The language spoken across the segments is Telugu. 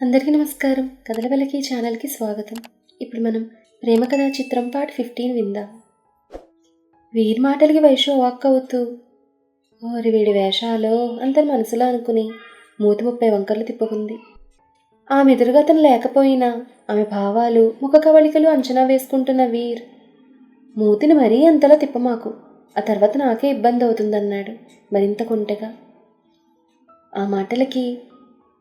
అందరికీ నమస్కారం. కథల వెలకి ఛానల్కి స్వాగతం. ఇప్పుడు మనం ప్రేమ కథా చిత్రం పార్ట్ ఫిఫ్టీన్ విందాం. వీరి మాటలకి వైషు వాక్ అవుతూ ఓరి వీడి వేషాలో అంత మనసులో అనుకుని మూతి ముప్పై వంకర్లు తిప్పుకుంది. ఆమె ఎదురుగా అతను లేకపోయినా ఆమె భావాలు ముఖ కవళికలు అంచనా వేసుకుంటున్న వీర్ మూతిని మరీ అంతలా తిప్పమాకు ఆ తర్వాత నాకే ఇబ్బంది అవుతుందన్నాడు మరింత కొంటగా. ఆ మాటలకి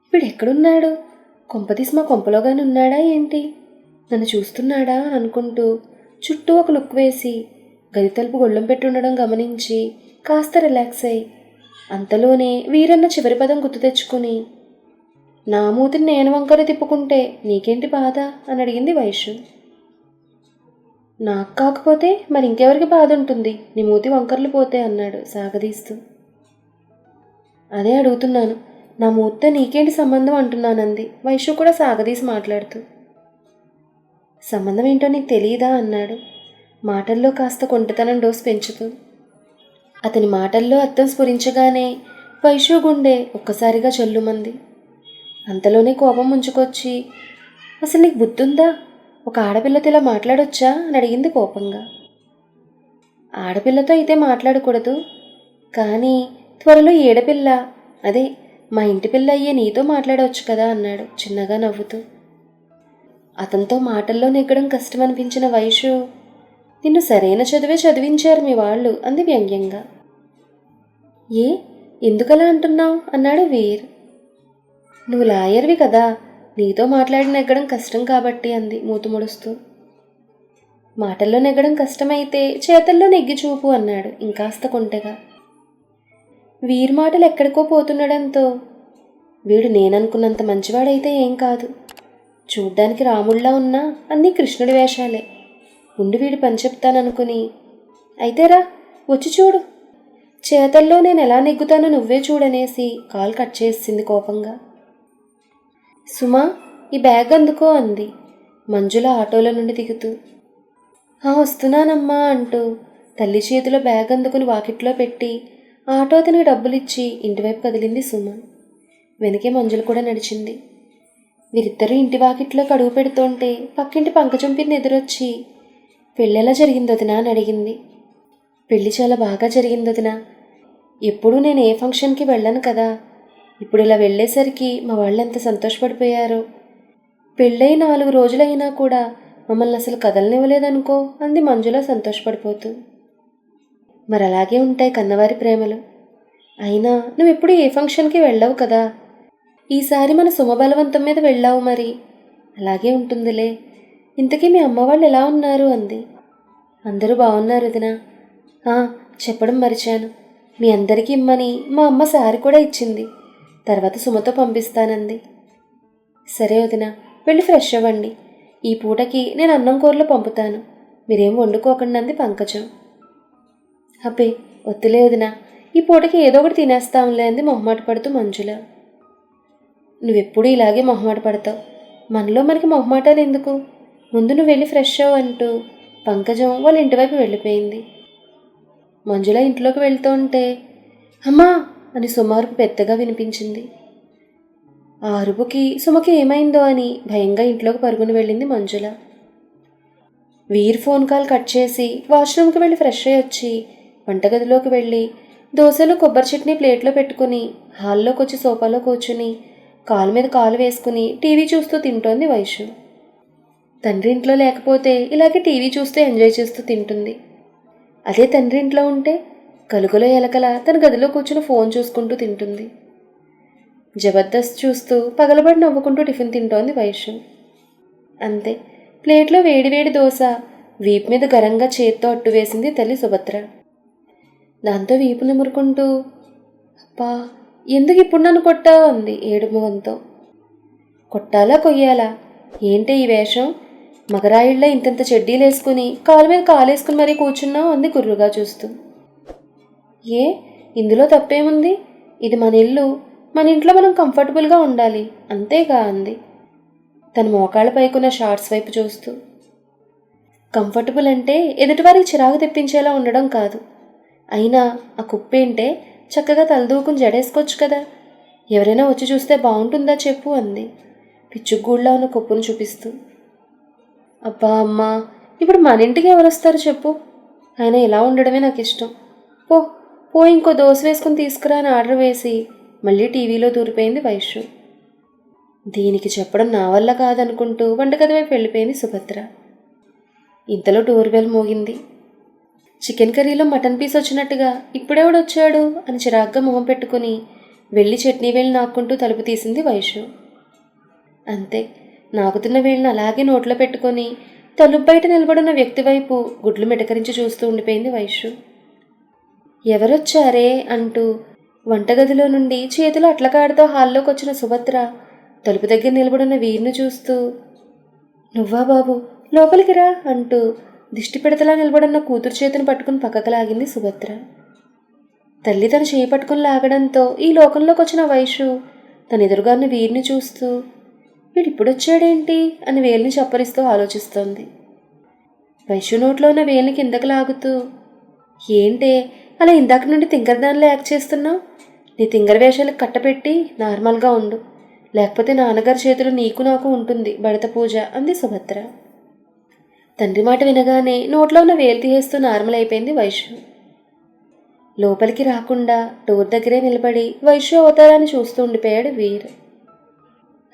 ఇప్పుడు ఎక్కడున్నాడు కొంపతీసి మా కొంపలోగానే ఉన్నాడా ఏంటి? నన్ను చూస్తున్నాడా అనుకుంటూ చుట్టూ ఒక లుక్ వేసి గది తలుపు గొళ్ళెం పెట్టుండడం గమనించి కాస్త రిలాక్స్ అయి అంతలోనే వీరన్న చివరి పదం గుర్తు తెచ్చుకుని నా మూతిని నేను వంకర తిప్పుకుంటే నీకేంటి బాధ? అని అడిగింది వైషు నాకు కాకపోతే మరి ఇంకెవరికి బాధ ఉంటుంది? నీ మూతి వంకర్లు పోతే అన్నాడు సాగదీస్తూ. అదే అడుగుతున్నాను. నా మూర్త నీకేంటి సంబంధం అంటున్నానంది. వైషు కూడా సాగదీసి మాట్లాడుతూ. సంబంధం ఏంటో నీకు తెలియదా అన్నాడు. మాటల్లో కాస్త కొంటతనం డోస్ పెంచుతూ. అతని మాటల్లో అర్థం స్ఫురించగానే వైషు గుండె ఒక్కసారిగా చల్లుమంది. అంతలోనే కోపం ముంచుకొచ్చి అసలు నీకు బుద్ధుందా? ఒక ఆడపిల్లతో ఇలా మాట్లాడొచ్చా? అని అడిగింది కోపంగా. ఆడపిల్లతో అయితే మాట్లాడకూడదు. కానీ త్వరలో ఏడపిల్ల అదే మా ఇంటి పిల్ల అయ్యే నీతో మాట్లాడవచ్చు కదా అన్నాడు చిన్నగా నవ్వుతూ. అతనితో మాటల్లో నెగ్గడం కష్టం అనిపించిన వైషు నిన్ను సరైన చదివే చదివించారు మీ వాళ్ళు అంది వ్యంగ్యంగా. ఏ? ఎందుకలా అంటున్నావు? అన్నాడు వీర్. నువ్వు లాయర్వి కదా నీతో మాట్లాడి నెగ్గడం కష్టం కాబట్టి అంది మూతు ముడుస్తూ. మాటల్లో నెగ్గడం కష్టమైతే చేతల్లో నెగ్గి చూపు అన్నాడు ఇంకాస్త కొంటెగా. వీరి మాటలు ఎక్కడికో పోతుండడంతో వీడు నేననుకున్నంత మంచివాడైతే ఏం కాదు. చూడ్డానికి రాముళ్ళ ఉన్నా అన్నీ కృష్ణుడి వేషాలే. ఉండి వీడి పని చెప్తాననుకుని. అయితేరా వచ్చి చూడు. చేతల్లో నేను ఎలా నెగ్గుతానో నువ్వే చూడనేసి కాల్ కట్ చేసింది కోపంగా. సుమా ఈ బ్యాగ్ అందుకో అంది. మంజుల ఆటోలో నుండి దిగుతూ. "ఆ, వస్తున్నానమ్మా అంటూ తల్లి చేతిలో బ్యాగ్ అందుకుని వాకిట్లో పెట్టి ఆటో అతనికి డబ్బులిచ్చి ఇంటివైపు కదిలింది సుమ వెనకే మంజులు కూడా నడిచింది. వీరిద్దరూ ఇంటి వాకిట్లో కడుగు పెడుతుంటే పక్కింటి పంకజం ఎదురొచ్చి పెళ్ళెలా జరిగింది వదినా? అని అడిగింది. పెళ్ళి చాలా బాగా జరిగింది వదినా. ఎప్పుడూ నేను ఏ ఫంక్షన్కి వెళ్ళను కదా. ఇప్పుడు ఇలా వెళ్ళేసరికి మా వాళ్ళు ఎంత సంతోషపడిపోయారో. పెళ్ళై నాలుగు రోజులైనా కూడా మమ్మల్ని అసలు కదలనివ్వలేదనుకో అంది మంజుల సంతోషపడిపోతూ. మరి అలాగే ఉంటాయి కన్నవారి ప్రేమలు. అయినా నువ్వెప్పుడు ఏ ఫంక్షన్కి వెళ్ళవు కదా. ఈసారి మన సుమబలవంతం మీద వెళ్ళావు మరి. అలాగే ఉంటుందిలే. ఇంతకీ మీ అమ్మ వాళ్ళు ఎలా ఉన్నారు? అంది. అందరూ బాగున్నారు వదినా "ఆ, చెప్పడం మరిచాను. మీ అందరికీ ఇమ్మని మా అమ్మ సారి కూడా ఇచ్చింది. తర్వాత సుమతో పంపిస్తానంది. సరే వదిన వెళ్ళి ఫ్రెష్ అవ్వండి. ఈ పూటకి నేను అన్నం కూరలు పంపుతాను. మీరేం వండుకోకుండా అంది పంకజం. అబ్బే వద్దులే వదిన. ఈ పూటకి ఏదో ఒకటి తినేస్తాంలే అంది మొహమాట పడుతూ మంజుల. నువ్వెప్పుడు ఇలాగే మొహమాట పడతావు? మనలో మనకి మొహమాటాలు ఎందుకు? ముందు నువ్వు వెళ్ళి ఫ్రెష్ అవ్వు అంటూ పంకజం వాళ్ళ ఇంటివైపు వెళ్ళిపోయింది. మంజుల ఇంట్లోకి వెళ్తూ ఉంటే అమ్మా అని సుమారుపు పెద్దగా వినిపించింది. ఆ అరుపుకి సుమకి ఏమైందో అని భయంగా ఇంట్లోకి పరుగుని వెళ్ళింది Manjula. Veer phone call cut చేసి వాష్రూమ్కి వెళ్ళి ఫ్రెష్ అయ్యి వచ్చి వంటగదిలోకి వెళ్ళి దోశలు కొబ్బరి చట్నీ ప్లేట్లో పెట్టుకుని హాల్లోకి వచ్చి సోఫాలో కూర్చుని కాలు మీద కాలు వేసుకుని టీవీ చూస్తూ తింటోంది వైషు తండ్రి ఇంట్లో లేకపోతే ఇలాగే టీవీ చూస్తూ ఎంజాయ్ చేస్తూ తింటుంది. అదే తండ్రి ఇంట్లో ఉంటే కలుగులో ఎలకల తన గదిలో కూర్చుని ఫోన్ చూసుకుంటూ తింటుంది. జబర్దస్త్ చూస్తూ పగలబడి నవ్వుకుంటూ టిఫిన్ తింటోంది వైషు అంతే ప్లేట్లో వేడివేడి దోశ వీపు మీద గరంగా చేత్తో అట్టు వేసింది తల్లి సుభద్ర. దాంతో వీపు నిమురుకుంటూ అప్పా ఎందుకు ఇప్పుడు నన్ను కొట్టావు? అంది ఏడు కొట్టాలా కొయ్యాలా? ఏంటి ఈ వేషం? మగరాయిళ్ళ ఇంతంత చెడ్డీలు వేసుకుని కాలు మీద కాలేసుకుని మరీ కూర్చున్నావు? అంది కుర్రుగా చూస్తూ. ఏ? ఇందులో తప్పేముంది? ఇది మన ఇల్లు. మన ఇంట్లో మనం కంఫర్టబుల్గా ఉండాలి. అంతేగా? అంది. తన మోకాళ్ళ పైకున్న షార్ట్స్ వైపు చూస్తూ. కంఫర్టబుల్ అంటే ఎదుటివారికి చిరాకు తెప్పించేలా ఉండడం కాదు. అయినా ఆ కుప్పేంటే చక్కగా తలదూకుని జడేసుకోవచ్చు కదా. ఎవరైనా వచ్చి చూస్తే బాగుంటుందా చెప్పు అంది. పిచ్చుగూళ్ళ ఉన్న కుప్పను చూపిస్తూ. అబ్బా అమ్మా ఇప్పుడు మన ఇంటికి ఎవరు వస్తారు చెప్పు. ఆయన ఇలా ఉండడమే నాకు ఇష్టం పో పో ఇంకో దోశ వేసుకుని తీసుకురా అని ఆర్డర్ వేసి మళ్ళీ టీవీలో దూరిపోయింది వైషు దీనికి చెప్పడం నా వల్ల కాదనుకుంటూ వంటగది వైపు వెళ్ళిపోయింది సుభద్ర. ఇంతలో డోర్ బెల్ మోగింది. చికెన్ కర్రీలో మటన్ పీస్ వచ్చినట్టుగా ఇప్పుడెవడొచ్చాడు అని చిరాగ్గా మొహం పెట్టుకుని వెళ్ళి చట్నీ వేళ్ళు నాక్కుంటూ తలుపు తీసింది వైషు. అంతే నాకుతున్న వేళ్ళని అలాగే నోట్లో పెట్టుకొని తలుపు బయట నిలబడిన వ్యక్తి వైపు గుడ్లు మిటకరించి చూస్తూ ఉండిపోయింది వైషు. ఎవరొచ్చారే అంటూ వంటగదిలో నుండి చేతులు అట్లకాడుతో హాల్లోకి వచ్చిన సుభద్ర తలుపు దగ్గర నిలబడిన వీరిని చూస్తూ నువ్వా బాబు లోపలికి రా అంటూ దిష్టిపెడతలా నిలబడిన కూతురు చేతిని పట్టుకుని పక్కకు లాగింది సుభద్ర. తల్లి తన చేయి పట్టుకుని లాగడంతో ఈ లోకంలోకి వచ్చిన వైషు తన ఎదురుగా ఉన్న వీరిని చూస్తూ వీడు అని వేలిని చప్పరిస్తూ ఆలోచిస్తోంది. వైషు నోట్లో ఉన్న వేలిని కిందకు లాగుతూ ఏంటే అలా ఇందాక నుండి తింగరదానిలో యాక్ట్ చేస్తున్నావు? నీ తింగర వేషాలకు కట్టపెట్టి నార్మల్గా ఉండు. లేకపోతే నాన్నగారి చేతులు నీకు నాకు ఉంటుంది బడత పూజ అంది సుభద్ర. తండ్రి మాట వినగానే నోట్లో ఉన్న వేలు తీసేస్తూ నార్మల్ అయిపోయింది వైషు లోపలికి రాకుండా డోర్ దగ్గరే నిలబడి వైషు అవతారాన్ని చూస్తూ ఉండిపోయాడు వీర్.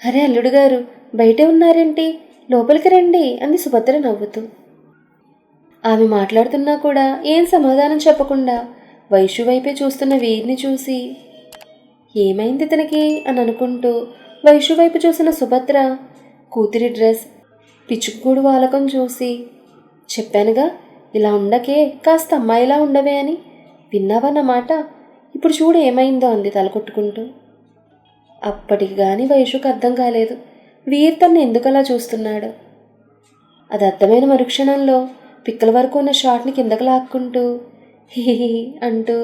అరే అల్లుడు గారు బయటే ఉన్నారేంటి? లోపలికి రండి అంది సుభద్ర నవ్వుతూ. ఆమె మాట్లాడుతున్నా కూడా ఏం సమాధానం చెప్పకుండా వైషు వైపే చూస్తున్న వీరిని చూసి ఏమైంది ఇతనికి అని అనుకుంటూ వైషు వైపు చూసిన సుభద్ర కూతురి డ్రెస్ పిచ్చుకూడు వాలకం చూసి చెప్పానుగా ఇలా ఉండకే కాస్త అమ్మాయిలా ఉండవే అని విన్నావా ఇప్పుడు చూడు ఏమైందో అంది తలకొట్టుకుంటూ. అప్పటికి కానీ వైషుకు అర్థం కాలేదు. వీర్ తన్ను ఎందుకలా చూస్తున్నాడు? అది అర్థమైన మరుక్షణంలో పిక్కల వరకు ఉన్న షాట్ని కిందకు లాక్కుంటూ హిహి అంటూ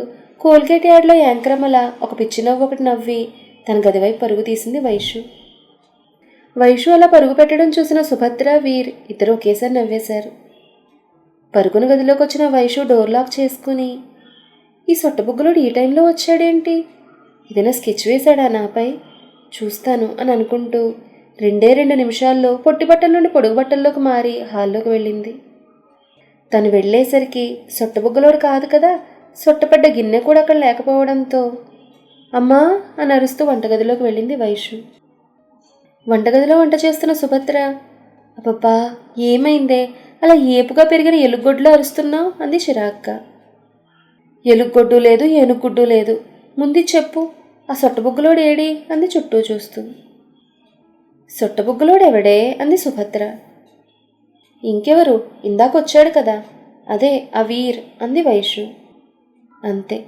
కోల్గేట్ యార్డ్లో యాంకరమల ఒక పిచ్చి నవ్వు ఒకటి నవ్వి తన గదివైపు పరుగు తీసింది వైషు వైషు అలా పరుగు పెట్టడం చూసిన సుభద్ర వీర్ ఇద్దరు ఒకేసారి నవ్వేశారు. పరుగున గదిలోకి వచ్చిన వైషు డోర్ లాక్ చేసుకుని ఈ సొట్టబుగ్గులోడు ఈ టైంలో వచ్చాడేంటి? ఏదైనా స్కెచ్ వేశాడా నాపై? చూస్తాను అని అనుకుంటూ రెండే రెండు నిమిషాల్లో పొట్టి బట్టల నుండి పొడుగు బట్టల్లోకి మారి హాల్లోకి వెళ్ళింది. తను వెళ్ళేసరికి సొట్టబుగ్గలోడు కాదు కదా సొట్టపడ్డ గిన్నె కూడా అక్కడ లేకపోవడంతో అమ్మా అని అరుస్తూ వంటగదిలోకి వెళ్ళింది వైషు. వంటగదిలో వంట చేస్తున్న సుభద్ర అబ్బబ్బా ఏమైందే? అలా ఏపుగా పెరిగిన ఎలుగొడ్లు అరుస్తున్నావు? అంది చిరాక్క ఎలుగొడ్డు లేదు ఏనుగుడ్డు లేదు. ముందు చెప్పు. ఆ సొట్టబుగ్గులోడు ఏడి? అంది చుట్టూ చూస్తూ. సొట్టబుగ్గులోడెవడే అంది సుభద్ర. ఇంకెవరు? ఇందాకొచ్చాడు కదా. అదే ఆ వీర్. అంది వైషు అంతే.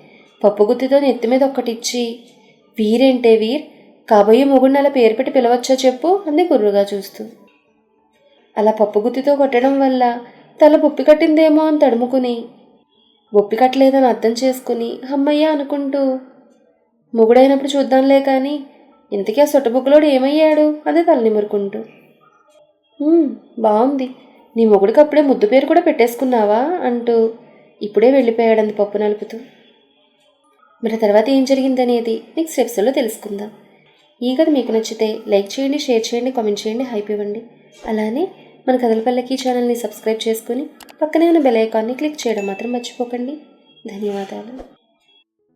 పప్పుగుత్తితో నెత్తి మీద ఒక్కటిచ్చి వీరేంటే వీర్? కాబోయే మొగుడిని అలా పేరు పెట్టి పిలవచ్చా చెప్పు అంది గుర్రుగా చూస్తూ. అలా పప్పుగుత్తితో కొట్టడం వల్ల తల బొప్పి కట్టిందేమో అని తడుముకుని బొప్పి కట్టలేదని అర్థం చేసుకుని అమ్మయ్య అనుకుంటూ మొగుడైనప్పుడు చూద్దాంలే కానీ ఇంతకీ ఆ సొట్టబుగ్గలోడు ఏమయ్యాడు అది తల నిమురుకుంటూ బాగుంది నీ మొగుడికి అప్పుడే ముద్దు పేరు కూడా పెట్టేసుకున్నావా? అంటూ ఇప్పుడే వెళ్ళిపోయాడంది పప్పు నలుపుతూ. మరి తర్వాత ఏం జరిగిందనేది నెక్స్ట్ ఎపిసోడ్లో తెలుసుకుందాం. ఈ కథ మీకు నచ్చితే లైక్ చేయండి షేర్ చేయండి కామెంట్ చేయండి హైప్ ఇవ్వండి. అలానే మన కథలపల్లకి ఛానల్ని సబ్స్క్రైబ్ చేసుకుని పక్కనే ఉన్న బెల్ ఐకాన్ని క్లిక్ చేయడం మాత్రం మర్చిపోకండి. ధన్యవాదాలు.